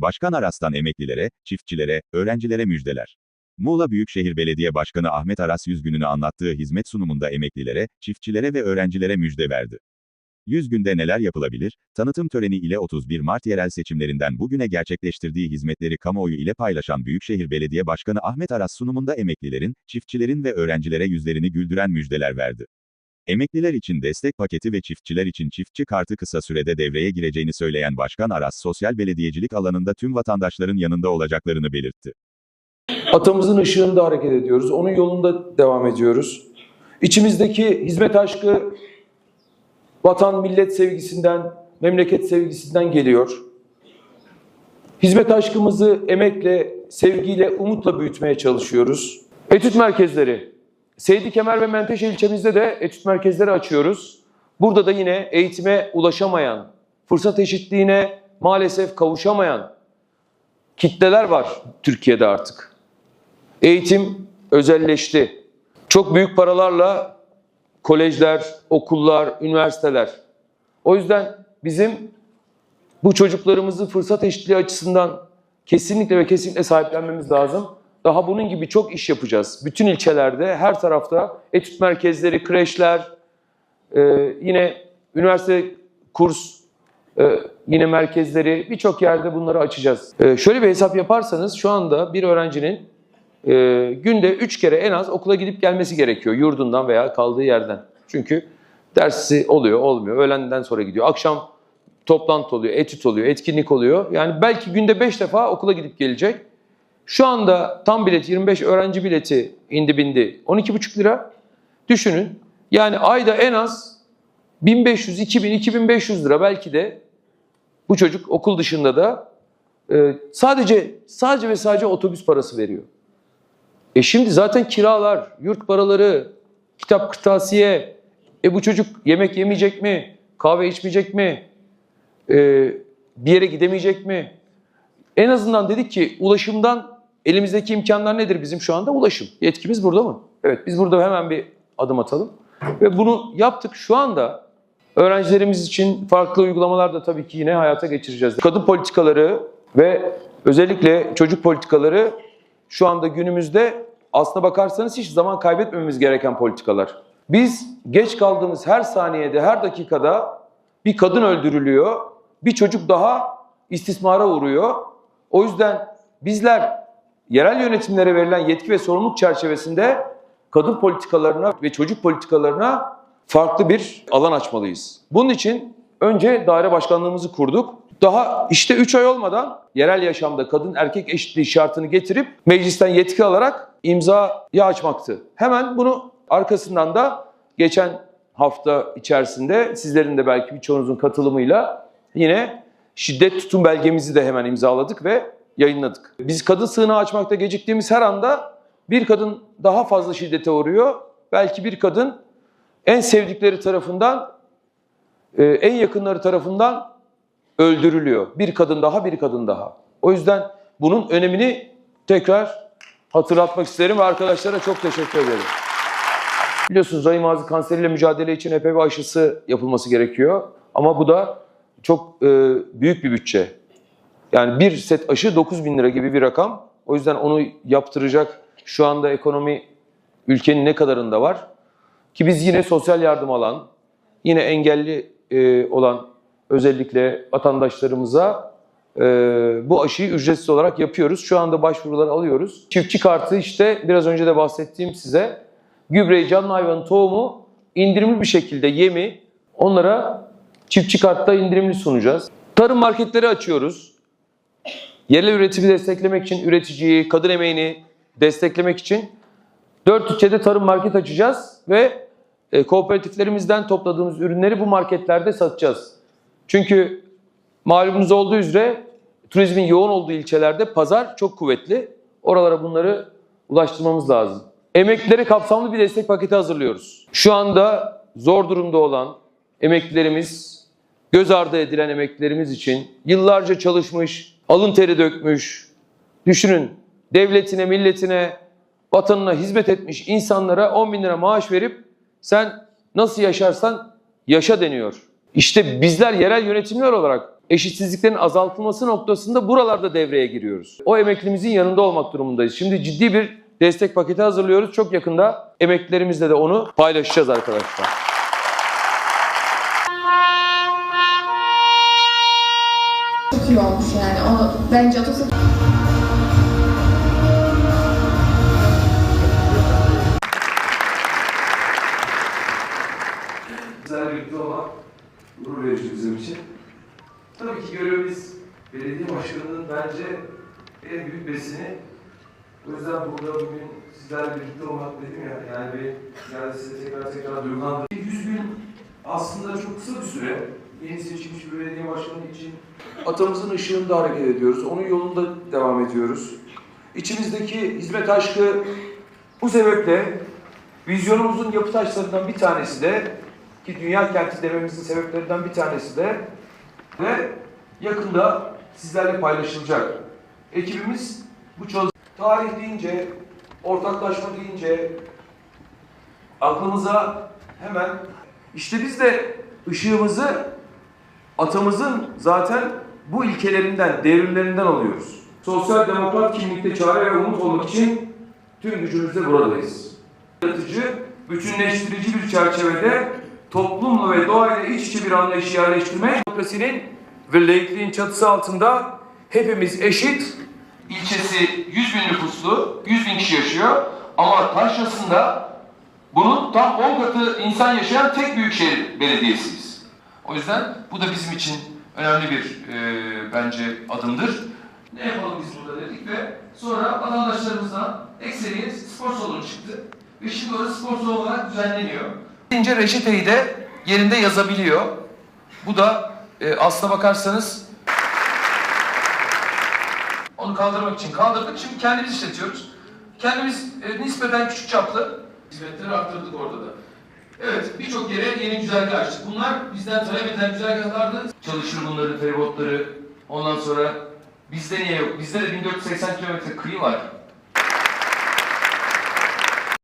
Başkan Aras'tan emeklilere, çiftçilere, öğrencilere müjdeler. Muğla Büyükşehir Belediye Başkanı Ahmet Aras 100 gününü anlattığı hizmet sunumunda emeklilere, çiftçilere ve öğrencilere müjde verdi. 100 günde neler yapılabilir? Tanıtım töreni ile 31 Mart yerel seçimlerinden bugüne gerçekleştirdiği hizmetleri kamuoyu ile paylaşan Büyükşehir Belediye Başkanı Ahmet Aras sunumunda emeklilerin, çiftçilerin ve öğrencilere yüzlerini güldüren müjdeler verdi. Emekliler için destek paketi ve çiftçiler için çiftçi kartı kısa sürede devreye gireceğini söyleyen Başkan Aras sosyal belediyecilik alanında tüm vatandaşların yanında olacaklarını belirtti. Atamızın ışığında hareket ediyoruz. Onun yolunda devam ediyoruz. İçimizdeki hizmet aşkı vatan millet sevgisinden, memleket sevgisinden geliyor. Hizmet aşkımızı emekle, sevgiyle, umutla büyütmeye çalışıyoruz. Etüt merkezleri. Seydi Kemer ve Menteşe ilçemizde de etüt merkezleri açıyoruz. Burada da yine eğitime ulaşamayan, fırsat eşitliğine maalesef kavuşamayan kitleler var Türkiye'de artık. Eğitim özelleşti. Çok büyük paralarla kolejler, okullar, üniversiteler. O yüzden bizim bu çocuklarımızı fırsat eşitliği açısından kesinlikle ve kesinlikle sahiplenmemiz lazım. Daha bunun gibi çok iş yapacağız. Bütün ilçelerde, her tarafta etüt merkezleri, kreşler, e, yine üniversite kurs e, yine merkezleri birçok yerde bunları açacağız. E, şöyle bir hesap yaparsanız şu anda bir öğrencinin e, günde 3 kere en az okula gidip gelmesi gerekiyor yurdundan veya kaldığı yerden. Çünkü dersi oluyor, olmuyor. Öğlenden sonra gidiyor. Akşam toplantı oluyor, etüt oluyor, etkinlik oluyor. Yani belki günde 5 defa okula gidip gelecek. Şu anda tam bilet 25 öğrenci bileti indi bindi 12,5 lira. Düşünün. Yani ayda en az 1500, 2000, 2500 lira belki de bu çocuk okul dışında da e, sadece sadece ve sadece otobüs parası veriyor. E şimdi zaten kiralar, yurt paraları, kitap kırtasiye, e bu çocuk yemek yemeyecek mi? Kahve içmeyecek mi? E, bir yere gidemeyecek mi? En azından dedik ki ulaşımdan elimizdeki imkanlar nedir bizim şu anda? Ulaşım. Yetkimiz burada mı? Evet biz burada hemen bir adım atalım. Ve bunu yaptık. Şu anda öğrencilerimiz için farklı uygulamalar da tabii ki yine hayata geçireceğiz. Kadın politikaları ve özellikle çocuk politikaları şu anda günümüzde aslına bakarsanız hiç zaman kaybetmememiz gereken politikalar. Biz geç kaldığımız her saniyede, her dakikada bir kadın öldürülüyor, bir çocuk daha istismara uğruyor. O yüzden bizler yerel yönetimlere verilen yetki ve sorumluluk çerçevesinde kadın politikalarına ve çocuk politikalarına farklı bir alan açmalıyız. Bunun için önce daire başkanlığımızı kurduk. Daha işte 3 ay olmadan yerel yaşamda kadın erkek eşitliği şartını getirip meclisten yetki alarak imzayı açmaktı. Hemen bunu arkasından da geçen hafta içerisinde sizlerin de belki birçoğunuzun katılımıyla yine şiddet tutum belgemizi de hemen imzaladık ve yayınladık. Biz kadın sığınağı açmakta geciktiğimiz her anda bir kadın daha fazla şiddete uğruyor. Belki bir kadın en sevdikleri tarafından, e, en yakınları tarafından öldürülüyor. Bir kadın daha, bir kadın daha. O yüzden bunun önemini tekrar hatırlatmak isterim ve arkadaşlara çok teşekkür ederim. Biliyorsunuz rahim ağzı kanseriyle mücadele için HPV aşısı yapılması gerekiyor. Ama bu da çok e, büyük bir bütçe. Yani bir set aşı 9 bin lira gibi bir rakam. O yüzden onu yaptıracak şu anda ekonomi ülkenin ne kadarında var? Ki biz yine sosyal yardım alan, yine engelli e, olan özellikle vatandaşlarımıza e, bu aşıyı ücretsiz olarak yapıyoruz. Şu anda başvuruları alıyoruz. Çiftçi kartı işte biraz önce de bahsettiğim size gübreyi, canlı hayvanın tohumu indirimli bir şekilde yemi onlara çiftçi kartta indirimli sunacağız. Tarım marketleri açıyoruz. Yerel üretimi desteklemek için üreticiyi, kadın emeğini desteklemek için dört ilçede tarım market açacağız ve e, kooperatiflerimizden topladığımız ürünleri bu marketlerde satacağız. Çünkü malumunuz olduğu üzere turizmin yoğun olduğu ilçelerde pazar çok kuvvetli. Oralara bunları ulaştırmamız lazım. Emeklilere kapsamlı bir destek paketi hazırlıyoruz. Şu anda zor durumda olan emeklilerimiz, göz ardı edilen emeklilerimiz için yıllarca çalışmış, alın teri dökmüş, düşünün devletine, milletine, vatanına hizmet etmiş insanlara 10 bin lira maaş verip sen nasıl yaşarsan yaşa deniyor. İşte bizler yerel yönetimler olarak eşitsizliklerin azaltılması noktasında buralarda devreye giriyoruz. O emeklimizin yanında olmak durumundayız. Şimdi ciddi bir destek paketi hazırlıyoruz. Çok yakında emeklilerimizle de onu paylaşacağız arkadaşlar. Çok iyi olmuş yani. O bence otostop Sizlerle birlikte olmak gurur verici bizim için. Tabii ki görevimiz belediye başkanının bence en büyük besini. O yüzden burada bugün sizlerle birlikte olmak dedim ya, yani bir yani size tekrar tekrar duygulandım. 100 gün aslında çok kısa bir süre. Yeni seçilmiş bir belediye başkanı için atamızın ışığında hareket ediyoruz. Onun yolunda devam ediyoruz. İçimizdeki hizmet aşkı bu sebeple vizyonumuzun yapı taşlarından bir tanesi de ki dünya kenti dememizin sebeplerinden bir tanesi de ve yakında sizlerle paylaşılacak. Ekibimiz bu çalış tarih deyince, ortaklaşma deyince aklımıza hemen işte biz de ışığımızı atamızın zaten bu ilkelerinden, devrimlerinden alıyoruz. Sosyal demokrat kimlikte çare ve umut olmak için tüm gücümüzle buradayız. Yaratıcı, bütünleştirici bir çerçevede toplumla ve doğayla iç içe bir anlayışı yerleştirmek demokrasinin ve laikliğin çatısı altında hepimiz eşit. İlçesi 100 bin nüfuslu, 100 bin kişi yaşıyor ama Taşrası'nda bunun tam 10 katı insan yaşayan tek büyükşehir belediyesiyiz. O yüzden bu da bizim için önemli bir e, bence adımdır. Ne yapalım biz burada dedik ve sonra vatandaşlarımızdan ekseriyet spor salonu çıktı. Ve şimdi orası spor salonu olarak düzenleniyor. Deyince reçeteyi de yerinde yazabiliyor. Bu da e, aslına bakarsanız onu kaldırmak için kaldırdık. Şimdi kendimiz işletiyoruz. Kendimiz e, nispeten küçük çaplı hizmetleri arttırdık orada da. Evet, birçok yere yeni güzergah açtık. Bunlar bizden talep edilen güzergahlardı. Çalışır bunların feribotları. Ondan sonra bizde niye yok? Bizde de 1480 kilometre kıyı var.